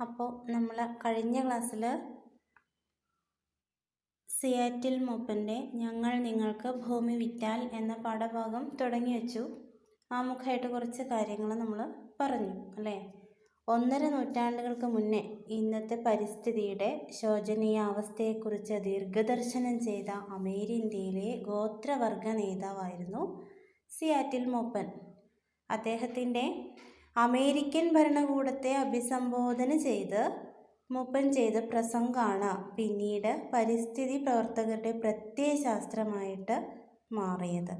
അപ്പോൾ നമ്മൾ കഴിഞ്ഞ ക്ലാസ്സിൽ സിയാറ്റിൽ മൂപ്പന്റെ ഞങ്ങൾ നിങ്ങൾക്ക് ഭൂമി വിറ്റാൽ എന്ന പാഠഭാഗം തുടങ്ങി വെച്ചു. ആമുഖമായിട്ട് കുറച്ച് കാര്യങ്ങൾ നമ്മൾ പറഞ്ഞു അല്ലേ? ഒന്നര നൂറ്റാണ്ടുകൾക്ക് മുന്നേ ഇന്നത്തെ പരിസ്ഥിതിയുടെ ശോചനീയാവസ്ഥയെക്കുറിച്ച് ദീർഘദർശനം ചെയ്ത അമേരിന്ത്യയിലെ ഗോത്രവർഗ നേതാവായിരുന്നു സിയാറ്റിൽ മൂപ്പൻ. അദ്ദേഹത്തിന്റെ അമേരിക്കൻ ഭരണകൂടത്തെ അഭിസംബോധന ചെയ്ത് മൂപ്പൻ ചെയ്ത പ്രസംഗമാണ് പിന്നീട് പരിസ്ഥിതി പ്രവർത്തകരുടെ പ്രത്യയശാസ്ത്രമായിട്ട് മാറിയത്.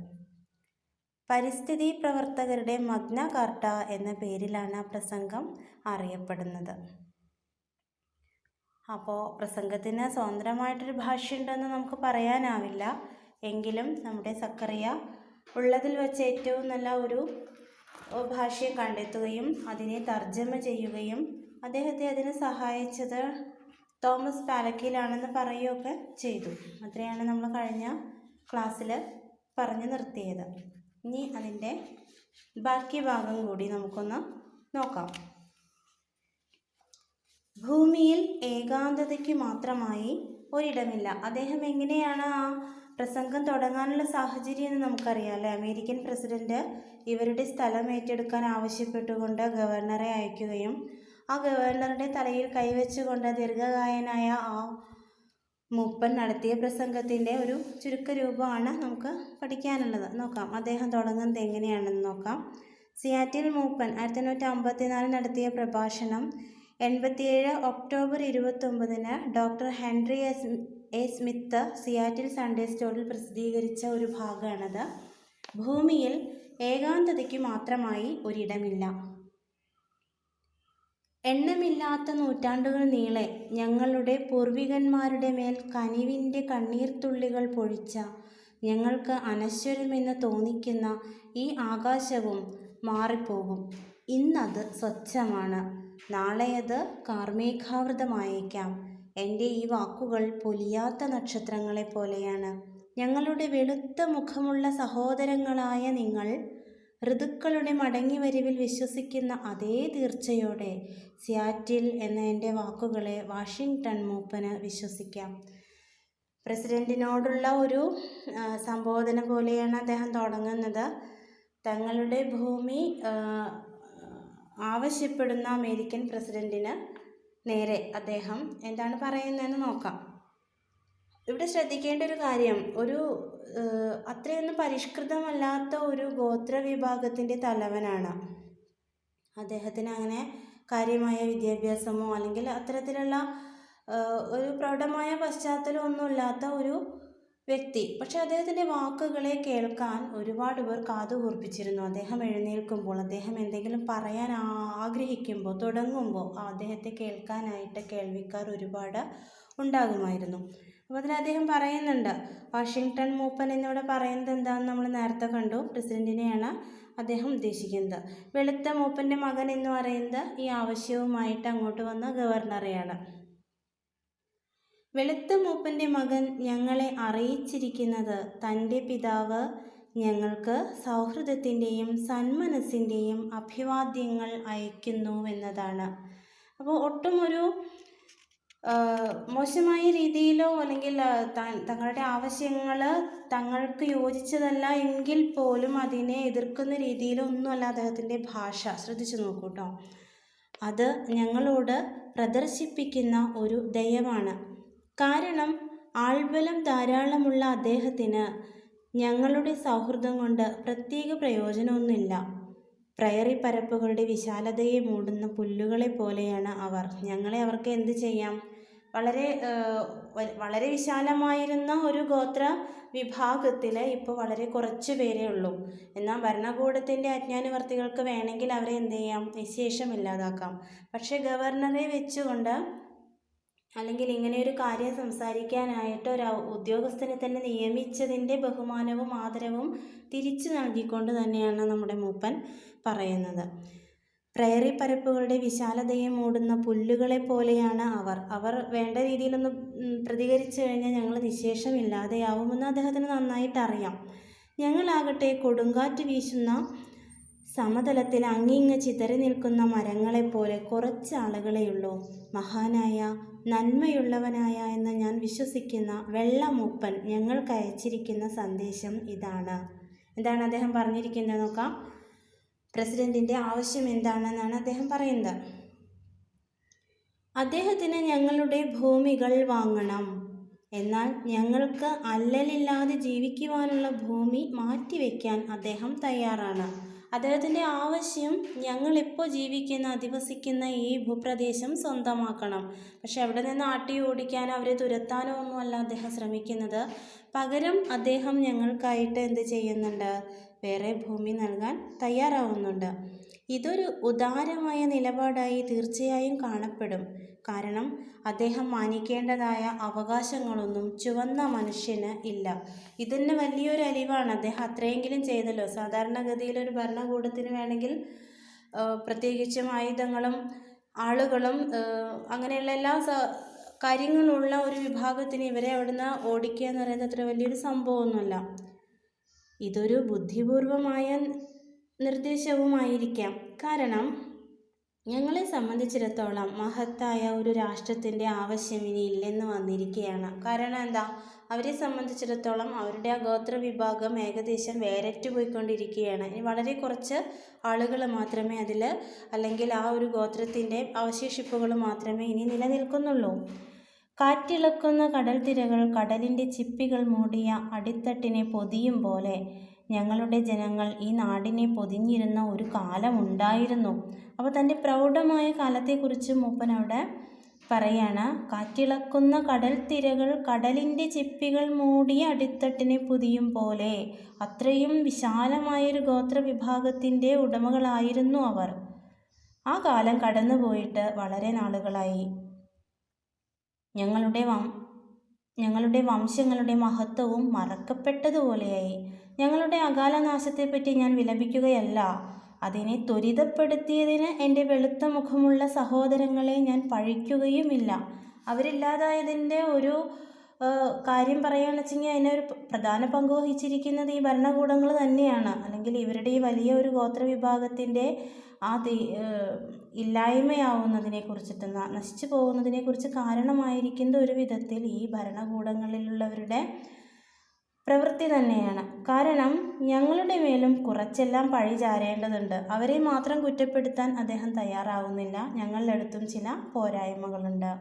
പരിസ്ഥിതി പ്രവർത്തകരുടെ മഗ്ന കാർട്ട എന്ന പേരിലാണ് ആ പ്രസംഗം അറിയപ്പെടുന്നത്. അപ്പോൾ പ്രസംഗത്തിന് സ്വതന്ത്രമായിട്ടൊരു ഭാഷയുണ്ടെന്ന് നമുക്ക് പറയാനാവില്ല. എങ്കിലും നമ്മുടെ സക്കറിയ ഉള്ളതിൽ വെച്ച് ഏറ്റവും നല്ല ഒരു ഭാഷയെ കണ്ടെത്തുകയും അതിനെ തർജമ ചെയ്യുകയും അദ്ദേഹത്തെ അതിനെ സഹായിച്ചത് തോമസ് പാലക്കിലാണെന്ന് പറയുകയൊക്കെ ചെയ്തു. അത്രയാണ് നമ്മൾ കഴിഞ്ഞ ക്ലാസ്സിൽ പറഞ്ഞു നിർത്തിയത്. ഇനി അതിന്റെ ബാക്കി ഭാഗം കൂടി നമുക്കൊന്ന് നോക്കാം. ഭൂമിയിൽ ഏകാന്തതയ്ക്ക് മാത്രമായി ഒരിടമില്ല. അദ്ദേഹം എങ്ങനെയാണ് ആ പ്രസംഗം തുടങ്ങാനുള്ള സാഹചര്യം എന്ന് നമുക്കറിയാം അല്ലേ? അമേരിക്കൻ പ്രസിഡന്റ് ഇവരുടെ സ്ഥലം ഏറ്റെടുക്കാൻ ആവശ്യപ്പെട്ടുകൊണ്ട് ഗവർണറെ അയക്കുകയും ആ ഗവർണറുടെ തലയിൽ കൈവച്ചുകൊണ്ട് ദീർഘകായനായ ആ മൂപ്പൻ നടത്തിയ പ്രസംഗത്തിന്റെ ഒരു ചുരുക്ക രൂപമാണ് നമുക്ക് പഠിക്കാനുള്ളത്. നോക്കാം അദ്ദേഹം തുടങ്ങുന്നത് എങ്ങനെയാണെന്ന് നോക്കാം. സിയാറ്റിൽ മൂപ്പൻ ആയിരത്തി തൊണ്ണൂറ്റി അമ്പത്തിനാല് നടത്തിയ പ്രഭാഷണം എൺപത്തിയേഴ് October ഇരുപത്തൊമ്പതിന് doctor Henry S A Smith Seattle Sunday സ്റ്റോറിൽ പ്രസിദ്ധീകരിച്ച ഒരു ഭാഗമാണത്. ഭൂമിയിൽ ഏകാന്തതയ്ക്ക് മാത്രമായി ഒരിടമില്ല. എണ്ണമില്ലാത്ത നൂറ്റാണ്ടുകൾ നീളെ ഞങ്ങളുടെ പൂർവികന്മാരുടെ മേൽ കനിവിന്റെ കണ്ണീർത്തുള്ളികൾ പൊഴിച്ച ഞങ്ങൾക്ക് അനശ്വരമെന്ന് തോന്നിക്കുന്ന ഈ ആകാശവും മാറിപ്പോകും. ഇന്നത് സ്വച്ഛമാണ്. നാളെ അത് കാർമേഘാവൃതമായേക്കാം. എന്റെ ഈ വാക്കുകൾ പൊലിയാത്ത നക്ഷത്രങ്ങളെ പോലെയാണ്. ഞങ്ങളുടെ വെളുത്ത മുഖമുള്ള സഹോദരങ്ങളായ നിങ്ങൾ ഋതുക്കളുടെ മടങ്ങിവരവിൽ വിശ്വസിക്കുന്ന അതേ തീർച്ചയോടെ സിയാറ്റിൽ എന്ന എന്റെ വാക്കുകളെ വാഷിങ്ടൺ മൂപ്പന് വിശ്വസിക്കാം. പ്രസിഡന്റിനോടുള്ള ഒരു സംബോധന പോലെയാണ് അദ്ദേഹം തുടങ്ങുന്നത്. തങ്ങളുടെ ഭൂമി ആവശ്യപ്പെടുന്ന അമേരിക്കൻ പ്രസിഡന്റിന് നേരെ അദ്ദേഹം എന്താണ് പറയുന്നതെന്ന് നോക്കാം. ഇവിടെ ശ്രദ്ധിക്കേണ്ട ഒരു കാര്യം ഒരു അത്രയൊന്നും പരിഷ്കൃതമല്ലാത്ത ഒരു ഗോത്ര വിഭാഗത്തിന്റെ തലവനാണ്. അദ്ദേഹത്തിന് അങ്ങനെ കാര്യമായ വിദ്യാഭ്യാസമോ അല്ലെങ്കിൽ അത്തരത്തിലുള്ള ഒരു പ്രൗഢമായ പശ്ചാത്തലമൊന്നുമില്ലാത്ത ഒരു വ്യക്തി. പക്ഷെ അദ്ദേഹത്തിന്റെ വാക്കുകളെ കേൾക്കാൻ ഒരുപാട് പേർ കാതുകൂർപ്പിച്ചിരുന്നു. അദ്ദേഹം എഴുന്നേൽക്കുമ്പോൾ അദ്ദേഹം എന്തെങ്കിലും പറയാൻ ആഗ്രഹിക്കുമ്പോൾ തുടങ്ങുമ്പോൾ അദ്ദേഹത്തെ കേൾക്കാനായിട്ട് കേൾവിക്കാർ ഒരുപാട് ഉണ്ടാകുമായിരുന്നു. അപ്പോൾ അതിൽ അദ്ദേഹം പറയുന്നുണ്ട് വാഷിങ്ടൺ മൂപ്പൻ എന്നിവിടെ പറയുന്നത് എന്താണെന്ന് നമ്മൾ നേരത്തെ കണ്ടു. പ്രസിഡന്റിനെയാണ് അദ്ദേഹം ഉദ്ദേശിക്കുന്നത്. വെളുത്ത മൂപ്പന്റെ മകൻ എന്ന് പറയുന്നത് ഈ ആവശ്യവുമായിട്ട് അങ്ങോട്ട് വന്ന ഗവർണറെയാണ്. വെളുത്ത മൂപ്പന്റെ മകൻ ഞങ്ങളെ അറിയിച്ചിരിക്കുന്നത് തന്റെ പിതാവ് ഞങ്ങൾക്ക് സൗഹൃദത്തിന്റെയും സന്മനസ്സിന്റെയും അഭിവാദ്യങ്ങൾ അയക്കുന്നു എന്നതാണ് അപ്പോൾ ഒട്ടും ഒരു മോശമായ രീതിയിലോ അല്ലെങ്കിൽ തങ്ങളുടെ ആവശ്യങ്ങൾ തങ്ങൾക്ക് യോജിച്ചതല്ല എങ്കിൽ പോലും അതിനെ എതിർക്കുന്ന രീതിയിലോ ഒന്നുമല്ല അദ്ദേഹത്തിന്റെ ഭാഷ. ശ്രദ്ധിച്ചു നോക്കൂ കേട്ടോ. അത് ഞങ്ങളോട് പ്രദർശിപ്പിക്കുന്ന ഒരു ദയവാണ് കാരണം ആൾബലം ധാരാളമുള്ള അദ്ദേഹത്തിന് ഞങ്ങളുടെ സൗഹൃദം കൊണ്ട് പ്രത്യേക പ്രയോജനമൊന്നുമില്ല. പ്രയറി പരപ്പുകളുടെ വിശാലതയെ മൂടുന്ന പുല്ലുകളെ പോലെയാണ് അവർ. ഞങ്ങളെ അവർക്ക് എന്ത് ചെയ്യാം? വളരെ വളരെ വിശാലമായിരുന്ന ഒരു ഗോത്ര വിഭാഗത്തിൽ ഇപ്പോൾ വളരെ കുറച്ച് പേരേ ഉള്ളൂ. എന്നാൽ ഭരണകൂടത്തിന്റെ അജ്ഞാനവർത്തികൾക്ക് വേണമെങ്കിൽ അവരെ എന്ത് ചെയ്യാം? നിശേഷം ഇല്ലാതാക്കാം. പക്ഷേ ഗവർണറെ വെച്ചുകൊണ്ട് അല്ലെങ്കിൽ ഇങ്ങനെ ഒരു കാര്യം സംസാരിക്കാനായിട്ട് ഒരു ഉദ്യോഗസ്ഥനെ തന്നെ നിയമിച്ചതിന്റെ ബഹുമാനവും ആദരവും തിരിച്ചു നൽകിക്കൊണ്ട് തന്നെയാണ് നമ്മുടെ മൂപ്പൻ പറയുന്നത്. പ്രയറി പരപ്പുകളുടെ വിശാലതയെ മൂടുന്ന പുല്ലുകളെ പോലെയാണ് അവർ. അവർ വേണ്ട രീതിയിലൊന്ന് പ്രതികരിച്ചു കഴിഞ്ഞാൽ ഞങ്ങൾ നിശേഷമില്ലാതെയാവുമെന്ന് അദ്ദേഹത്തിന് നന്നായിട്ട് അറിയാം. ഞങ്ങളാകട്ടെ കൊടുങ്കാറ്റ് വീശുന്ന സമതലത്തിൽ അങ്ങിങ്ങ് ചിതറി നിൽക്കുന്ന മരങ്ങളെപ്പോലെ കുറച്ച് ആളുകളെയുള്ളൂ. മഹാനായ നന്മയുള്ളവനായ എന്ന് ഞാൻ വിശ്വസിക്കുന്ന വെള്ളമൂപ്പൻ ഞങ്ങൾക്ക് അയച്ചിരിക്കുന്ന സന്ദേശം ഇതാണ്. എന്താണ് അദ്ദേഹം പറഞ്ഞിരിക്കുന്നത് നോക്കാം. പ്രസിഡന്റിന്റെ ആവശ്യം എന്താണെന്നാണ് അദ്ദേഹം പറയുന്നത്. അദ്ദേഹത്തിന് ഞങ്ങളുടെ ഭൂമികൾ വാങ്ങണം. എന്നാൽ ഞങ്ങൾക്ക് അല്ലലില്ലാതെ ജീവിക്കുവാനുള്ള ഭൂമി മാറ്റിവെക്കാൻ അദ്ദേഹം തയ്യാറാണ്. അദ്ദേഹത്തിന്റെ ആവശ്യം ഞങ്ങളിപ്പോൾ ജീവിക്കുന്ന അധിവസിക്കുന്ന ഈ ഭൂപ്രദേശം സ്വന്തമാക്കണം. പക്ഷെ അവിടെ നിന്ന് ആട്ടി ഓടിക്കാനോ അവരെ തുരത്താനോ ഒന്നുമല്ല അദ്ദേഹം ശ്രമിക്കുന്നത്. പകരം അദ്ദേഹം ഞങ്ങൾക്കായിട്ട് എന്ത് ചെയ്യുന്നുണ്ട്? വേറെ ഭൂമി നൽകാൻ തയ്യാറാവുന്നുണ്ട്. ഇതൊരു ഉദാരമായ നിലപാടായി തീർച്ചയായും കാണപ്പെടും. കാരണം അദ്ദേഹം മാനിക്കേണ്ടതായ അവകാശങ്ങളൊന്നും ചുവന്ന മനുഷ്യന് ഇല്ല. ഇതന്നെ വലിയൊരു അലിവാണ്. അദ്ദേഹം അത്രയെങ്കിലും ചെയ്തല്ലോ. സാധാരണഗതിയിൽ ഒരു ഭരണകൂടത്തിന് വേണമെങ്കിൽ പ്രത്യേകിച്ചും ആയുധങ്ങളും ആളുകളും അങ്ങനെയുള്ള എല്ലാ കാര്യങ്ങളുള്ള ഒരു വിഭാഗത്തിന് ഇവരെ അവിടുന്ന് ഓടിക്കുക എന്ന് പറയുന്നത് അത്ര വലിയൊരു സംഭവമൊന്നുമല്ല. ഇതൊരു ബുദ്ധിപൂർവമായ നിർദ്ദേശവുമായിരിക്കാം. കാരണം ഞങ്ങളെ സംബന്ധിച്ചിടത്തോളം മഹത്തായ ഒരു രാഷ്ട്രത്തിന്റെ ആവശ്യം ഇനി ഇല്ലെന്ന് വന്നിരിക്കുകയാണ്. കാരണം എന്താ? അവരെ സംബന്ധിച്ചിടത്തോളം അവരുടെ ആ ഗോത്ര വിഭാഗം ഏകദേശം വേരറ്റ് പോയിക്കൊണ്ടിരിക്കുകയാണ് ഇനി വളരെ കുറച്ച് ആളുകൾ മാത്രമേ അതിൽ അല്ലെങ്കിൽ ആ ഒരു ഗോത്രത്തിന്റെ അവശേഷിപ്പുകൾ മാത്രമേ ഇനി നിലനിൽക്കുന്നുള്ളൂ. കാറ്റിളക്കുന്ന കടൽ തിരകൾ കടലിന്റെ ചിപ്പികൾ മൂടിയ അടിത്തട്ടിനെ പൊതിയും പോലെ ഞങ്ങളുടെ ജനങ്ങൾ ഈ നാടിനെ പൊതിഞ്ഞിരുന്ന ഒരു കാലമുണ്ടായിരുന്നു അപ്പോൾ തന്റെ പ്രൗഢമായ കാലത്തെക്കുറിച്ച് മൂപ്പൻ അവിടെ പറയാണ് കാറ്റിളക്കുന്ന കടൽ തിരകൾ കടലിന്റെ ചിപ്പികൾ മൂടിയ അടിത്തട്ടിനെ പുതിയും പോലെ അത്രയും വിശാലമായൊരു ഗോത്ര വിഭാഗത്തിന്റെ ഉടമകളായിരുന്നു അവർ. ആ കാലം കടന്നുപോയിട്ട് വളരെ നാളുകളായി. ഞങ്ങളുടെ ഞങ്ങളുടെ വംശങ്ങളുടെ മഹത്വവും മറക്കപ്പെട്ടതുപോലെയായി. ഞങ്ങളുടെ അകാലനാശത്തെപ്പറ്റി ഞാൻ വിലപിക്കുകയല്ല. അതിനെ ത്വരിതപ്പെടുത്തിയതിന് എന്റെ വെളുത്ത മുഖമുള്ള സഹോദരങ്ങളെ ഞാൻ പഴിക്കുകയുമില്ല. അവരില്ലാതായതിന്റെ ഒരു കാര്യം പറയുകയാണെന്ന് വെച്ചെങ്കിൽ അതിനൊരു പ്രധാന പങ്ക് വഹിച്ചിരിക്കുന്നത് ഈ ഭരണകൂടങ്ങൾ തന്നെയാണ്. അല്ലെങ്കിൽ ഇവരുടെ ഈ വലിയ ഒരു ഗോത്ര വിഭാഗത്തിന്റെ ആ തീ ഇല്ലായ്മയാവുന്നതിനെ കുറിച്ചിട്ട് നശിച്ചു പോകുന്നതിനെ കുറിച്ച് കാരണമായിരിക്കുന്ന ഒരു വിധത്തിൽ ഈ ഭരണകൂടങ്ങളിലുള്ളവരുടെ പ്രവൃത്തി തന്നെയാണ്. കാരണം ഞങ്ങളുടെ മേലും കുറച്ചെല്ലാം പഴി ചാരേണ്ടതുണ്ട്. അവരെ മാത്രം കുറ്റപ്പെടുത്താൻ അദ്ദേഹം തയ്യാറാവുന്നില്ല. ഞങ്ങളുടെ അടുത്തും ചില പോരായ്മകളുണ്ട്.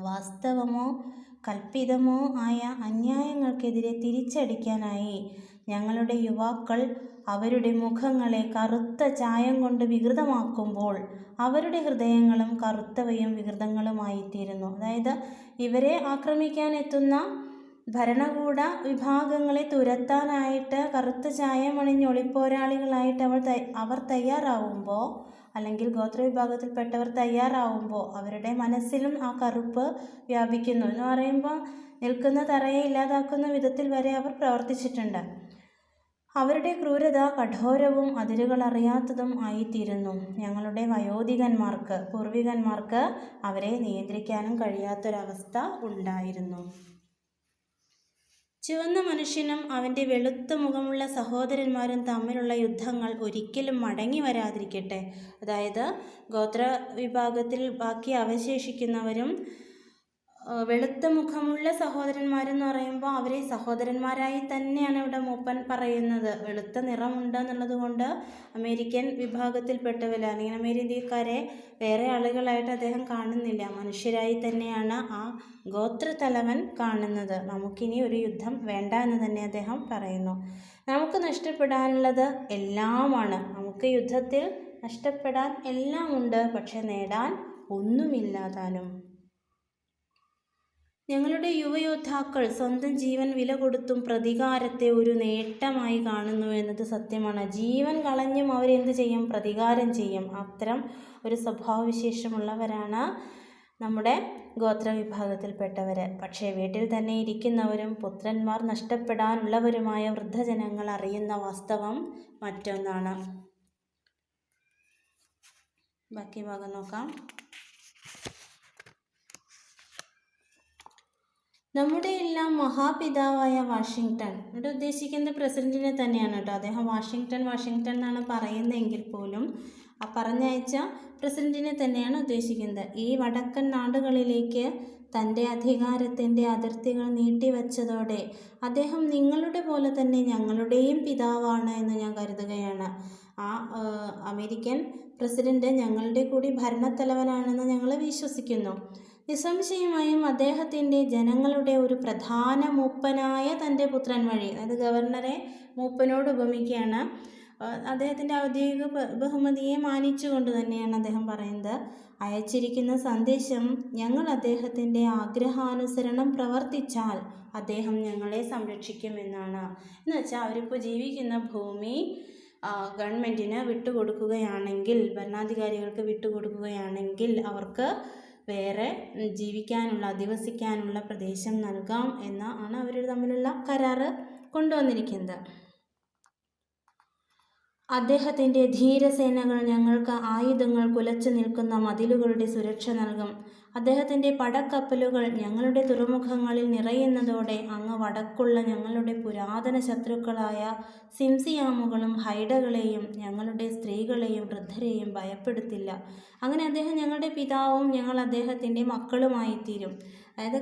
വാസ്തവമോ കൽപ്പിതമോ ആയ അന്യായങ്ങൾക്കെതിരെ തിരിച്ചടിക്കാനായി ഞങ്ങളുടെ യുവാക്കൾ അവരുടെ മുഖങ്ങളെ കറുത്ത ചായം കൊണ്ട് വികൃതമാക്കുമ്പോൾ അവരുടെ ഹൃദയങ്ങളും കറുത്തവയും വികൃതങ്ങളുമായിത്തീരുന്നു. അതായത് ഇവരെ ആക്രമിക്കാൻ എത്തുന്ന ഭരണകൂട വിഭാഗങ്ങളെ തുരത്താനായിട്ട് കറുത്ത ചായമണിഞ്ഞ് ഒളിപ്പോരാളികളായിട്ട് അവർ അവർ തയ്യാറാവുമ്പോൾ അല്ലെങ്കിൽ ഗോത്ര വിഭാഗത്തിൽപ്പെട്ടവർ തയ്യാറാവുമ്പോൾ അവരുടെ മനസ്സിലും ആ കറുപ്പ് വ്യാപിക്കുന്നു എന്ന് പറയുമ്പോൾ നിൽക്കുന്ന തറയെ ഇല്ലാതാക്കുന്ന വിധത്തിൽ വരെ അവർ പ്രവർത്തിച്ചിട്ടുണ്ട്. അവരുടെ ക്രൂരത കഠോരവും അതിരുകളറിയാത്തതും ആയിത്തീരുന്നു. ഞങ്ങളുടെ വയോധികന്മാർക്ക് പൂർവികന്മാർക്ക് അവരെ നിയന്ത്രിക്കാനും കഴിയാത്തൊരവസ്ഥ ഉണ്ടായിരുന്നു. ചുവന്ന മനുഷ്യനും അവന്റെ വെളുത്ത മുഖമുള്ള സഹോദരന്മാരും തമ്മിലുള്ള യുദ്ധങ്ങൾ ഒരിക്കലും മടങ്ങി വരാതിരിക്കട്ടെ. അതായത് ഗോത്ര വിഭാഗത്തിൽ ബാക്കി അവശേഷിക്കുന്നവരും വെളുത്ത മുഖമുള്ള സഹോദരന്മാരെന്ന് പറയുമ്പോൾ അവരെ സഹോദരന്മാരായി തന്നെയാണ് ഇവിടെ മൂപ്പൻ പറയുന്നത്. വെളുത്ത നിറമുണ്ട് എന്നുള്ളത് കൊണ്ട് അമേരിക്കൻ വിഭാഗത്തിൽപ്പെട്ടവരാണ് അല്ലെങ്കിൽ അമേരിക്കക്കാരെ വേറെ ആളുകളായിട്ട് അദ്ദേഹം കാണുന്നില്ല. മനുഷ്യരായി തന്നെയാണ് ആ ഗോത്രത്തലവൻ കാണുന്നത്. നമുക്കിനി ഒരു യുദ്ധം വേണ്ട എന്ന് തന്നെ അദ്ദേഹം പറയുന്നു. നമുക്ക് നഷ്ടപ്പെടാനുള്ളത് എല്ലാമാണ്. നമുക്ക് യുദ്ധത്തിൽ നഷ്ടപ്പെടാൻ എല്ലാമുണ്ട്. പക്ഷെ നേടാൻ ഒന്നുമില്ലാതാനും. ഞങ്ങളുടെ യുവയോദ്ധാക്കൾ സ്വന്തം ജീവൻ വില കൊടുത്തും പ്രതികാരത്തെ ഒരു നേട്ടമായി കാണുന്നു എന്നത് സത്യമാണ്. ജീവൻ കളഞ്ഞും അവരെന്ത് ചെയ്യും? പ്രതികാരം ചെയ്യും. അത്തരം ഒരു സ്വഭാവവിശേഷമുള്ളവരാണ് നമ്മുടെ ഗോത്രവിഭാഗത്തിൽപ്പെട്ടവർ പക്ഷേ വീട്ടിൽ തന്നെ ഇരിക്കുന്നവരും പുത്രന്മാർ നഷ്ടപ്പെടാനുള്ളവരുമായ വൃദ്ധജനങ്ങൾ അറിയുന്ന വാസ്തവം മറ്റൊന്നാണ്. ബാക്കി ഭാഗം നോക്കാം. നമ്മുടെ എല്ലാം മഹാപിതാവായ വാഷിങ്ടൺ ഇവിടെ ഉദ്ദേശിക്കുന്നത് പ്രസിഡന്റിനെ തന്നെയാണ് കേട്ടോ. അദ്ദേഹം വാഷിങ്ടൺ വാഷിങ്ടൺ എന്നാണ് പറയുന്നതെങ്കിൽ പോലും ആ പറഞ്ഞയച്ച പ്രസിഡന്റിനെ തന്നെയാണ് ഉദ്ദേശിക്കുന്നത്. ഈ വടക്കൻ നാടുകളിലേക്ക് തന്റെ അധികാരത്തിന്റെ അതിർത്തികൾ നീട്ടിവെച്ചതോടെ അദ്ദേഹം നിങ്ങളുടെ പോലെ തന്നെ ഞങ്ങളുടെയും പിതാവാണ് എന്ന് ഞാൻ കരുതുകയാണ്. ആ അമേരിക്കൻ പ്രസിഡന്റ് ഞങ്ങളുടെ കൂടി ഭരണത്തലവനാണെന്ന് ഞങ്ങൾ വിശ്വസിക്കുന്നു. നിസ്സംശയമായും അദ്ദേഹത്തിന്റെ ജനങ്ങളുടെ ഒരു പ്രധാന മൂപ്പനായ തന്റെ പുത്രൻ വഴി അതായത് ഗവർണറെ മൂപ്പനോട് ഉപമിക്കുകയാണ്. അദ്ദേഹത്തിന്റെ ഔദ്യോഗിക ബഹുമതിയെ മാനിച്ചുകൊണ്ട് തന്നെയാണ് അദ്ദേഹം പറയുന്നത്. അയച്ചിരിക്കുന്ന സന്ദേശം ഞങ്ങൾ അദ്ദേഹത്തിന്റെ ആഗ്രഹാനുസരണം പ്രവർത്തിച്ചാൽ അദ്ദേഹം ഞങ്ങളെ സംരക്ഷിക്കുമെന്നാണ് എന്ന് വെച്ചാൽ അവരിപ്പോൾ ജീവിക്കുന്ന ഭൂമി ഗവൺമെന്റിന് വിട്ടുകൊടുക്കുകയാണെങ്കിൽ ഭരണാധികാരികൾക്ക് വിട്ടുകൊടുക്കുകയാണെങ്കിൽ അവർക്ക് വേറെ ജീവിക്കാനുള്ള അധിവസിക്കാനുള്ള പ്രദേശം നൽകാം എന്ന ആണ് അവർ തമ്മിലുള്ള കരാറ് കൊണ്ടുവന്നിരിക്കുന്നത്. അദ്ദേഹത്തിന്റെ ധീരസേനകൾ ഞങ്ങൾക്ക് ആയുധങ്ങൾ കുലച്ചു നിൽക്കുന്ന മതിലുകളുടെ സുരക്ഷ നൽകും. അദ്ദേഹത്തിന്റെ പടക്കപ്പലുകൾ ഞങ്ങളുടെ തുറമുഖങ്ങളിൽ നിറയുന്നതോടെ അങ്ങ് വടക്കുള്ള ഞങ്ങളുടെ പുരാതന ശത്രുക്കളായ സിംസിയാമുകളും ഹൈഡകളെയും ഞങ്ങളുടെ സ്ത്രീകളെയും വൃദ്ധരെയും ഭയപ്പെടുത്തില്ല. അങ്ങനെ അദ്ദേഹം ഞങ്ങളുടെ പിതാവും ഞങ്ങൾ അദ്ദേഹത്തിന്റെ മക്കളുമായി തീരും അതായത്